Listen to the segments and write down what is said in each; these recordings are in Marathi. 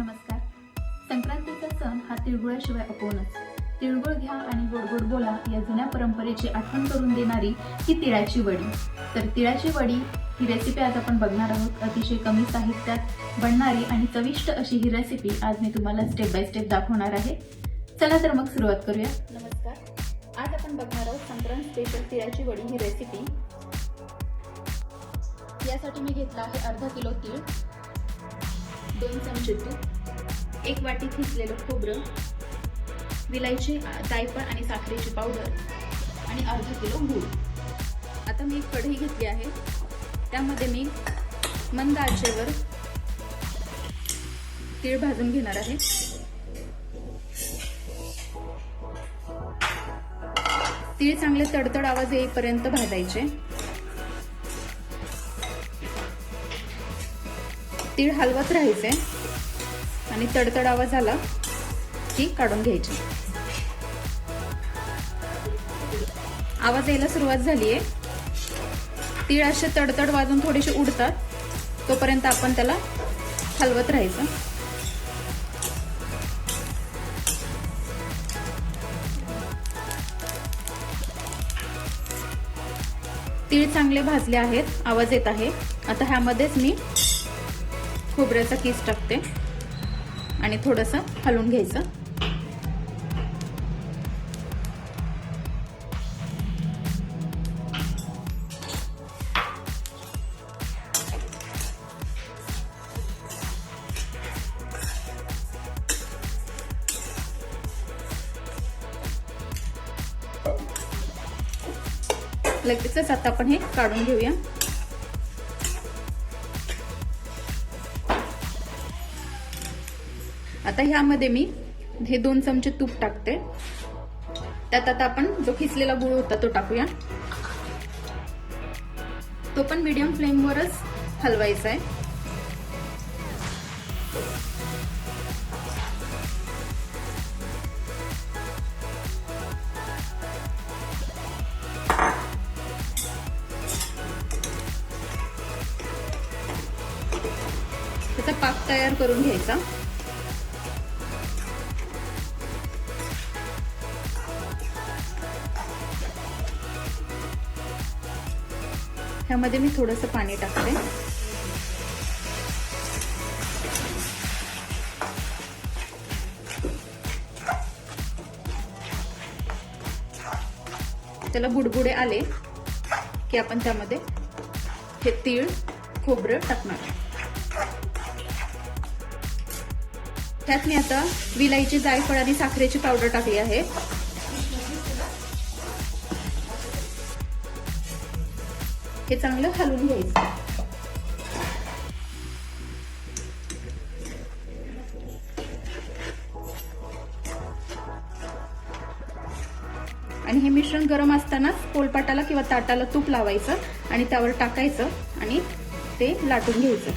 नमस्कार. संक्रांतीचा सण हा तिळगुळाशिवाय अपूर्णच तिळगुळ घ्या आणि गोडगोड बोला या जुन्या परंपरेची आठवण करून देणारी ही तिळाची वडी. तर तिळाची वडी ही रेसिपी आज आपण बघणार आहोत. अतिशय कमी साहित्यात बनणारी आणि चविष्ट अशी ही रेसिपी आज मी तुम्हाला स्टेप बाय स्टेप दाखवणार आहे. चला तर मग सुरुवात करूया. नमस्कार. आज आपण बघणार आहोत संक्रांत स्पेशल तिळाची वडी ही रेसिपी यासाठी मी घेतला आहे अर्धा किलो तीळ. दोन चमचे तूप एक वाटी खिसलेलं खोबरं विलायची जायफळ आणि साखरेची पावडर आणि अर्धा किलो गूळ. आता मी एक कढई घेतली आहे. त्यामध्ये मी मंद आचेवर तीळ भाजून घेणार आहे. तीळ चांगले तडतड आवाज येईपर्यंत भाजायचे. तीळ हलवत राहायचे. आणि तडतड आवाज आला की काढून घ्यायची. आवाज यायला सुरुवात झालीये. तीळ असे तडतड वाजून थोडेसे उडतात. तोपर्यंत आपण त्याला हलवत राहायचं. तीळ चांगले भाजले आहेत. आवाज येत आहे. आता ह्यामध्येच मी खोबऱ्याचा किस टाकते. आणि थोडंसं हलवून घ्यायचं. लगेचच आता आपण हे काढून घेऊया. आता ह्यामध्ये मी हे दोन चमचे तूप टाकते. त्यात आता आपण जो खिसलेला गुळ होता तो टाकूया. तो पण मीडियम फ्लेमवरच हलवायचा आहे. त्याचा पाक तयार करून घ्यायचा. ह्यामध्ये मी थोडंसं पाणी टाकते. त्याला बुडबुडे आले की आपण त्यामध्ये हे तीळ खोबरं टाकणार. त्यात मी आता विलायची जायफळ आणि साखरेची पावडर टाकली आहे. हे चांगलं हलवून घ्यायचं. आणि हे मिश्रण गरम असतानाच पोलपाटाला किंवा ताटाला तूप लावायचं आणि त्यावर टाकायचं आणि ते लाटून घ्यायचं.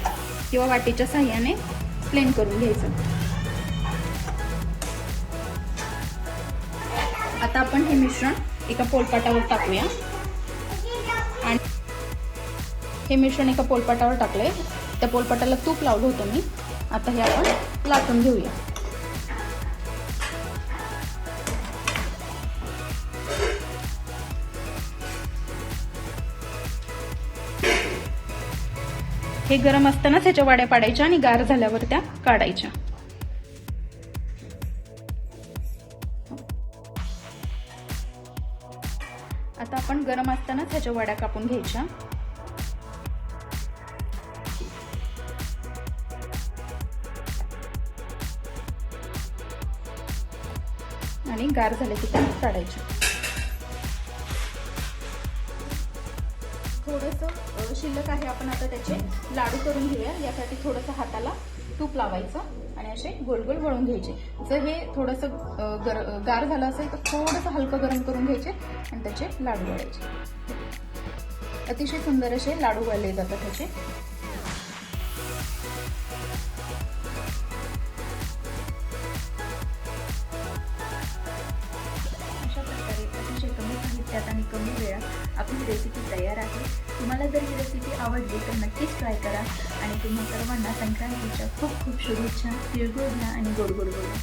किंवा वाटीच्या साह्याने प्लेन करून घ्यायचं. आता आपण हे मिश्रण एका पोलपाटावर टाकूया. हे मिश्रण एका पोलपाटावर टाकलंय. त्या पोलपाटाला तूप लावलं होतं मी. आता हे आपण लाटून घेऊया. हे गरम असतानाच ह्याच्या वाड्या पाडायच्या आणि गार झाल्यावर त्या काढायच्या. आता आपण गरम असतानाच ह्याच्या वड्या कापून घ्यायच्या. आणि गार झाले की त्या काढायचे. थोडस शिल्लक आहे आपण आता त्याचे. लाडू करून घेऊया. यासाठी थोडस हाताला तूप लावायचं आणि असे गोल गोल वळून घ्यायचे. जर हे थोडस गार झालं असेल तर थोडंसं हलकं गरम करून घ्यायचे आणि त्याचे लाडू वळायचे. अतिशय सुंदर असे लाडू वळले जातात त्याचे. अशा आणि कमी वेळात आपली रेसिपी तयार आहे. तुम्हाला जर ही रेसिपी आवडली तर नक्कीच ट्राय करा आणि तुम्हा सर्वांना संक्रांतीच्या खूप खूप शुभेच्छा. तिळगुळ घ्या आणि गोड गोड बोला.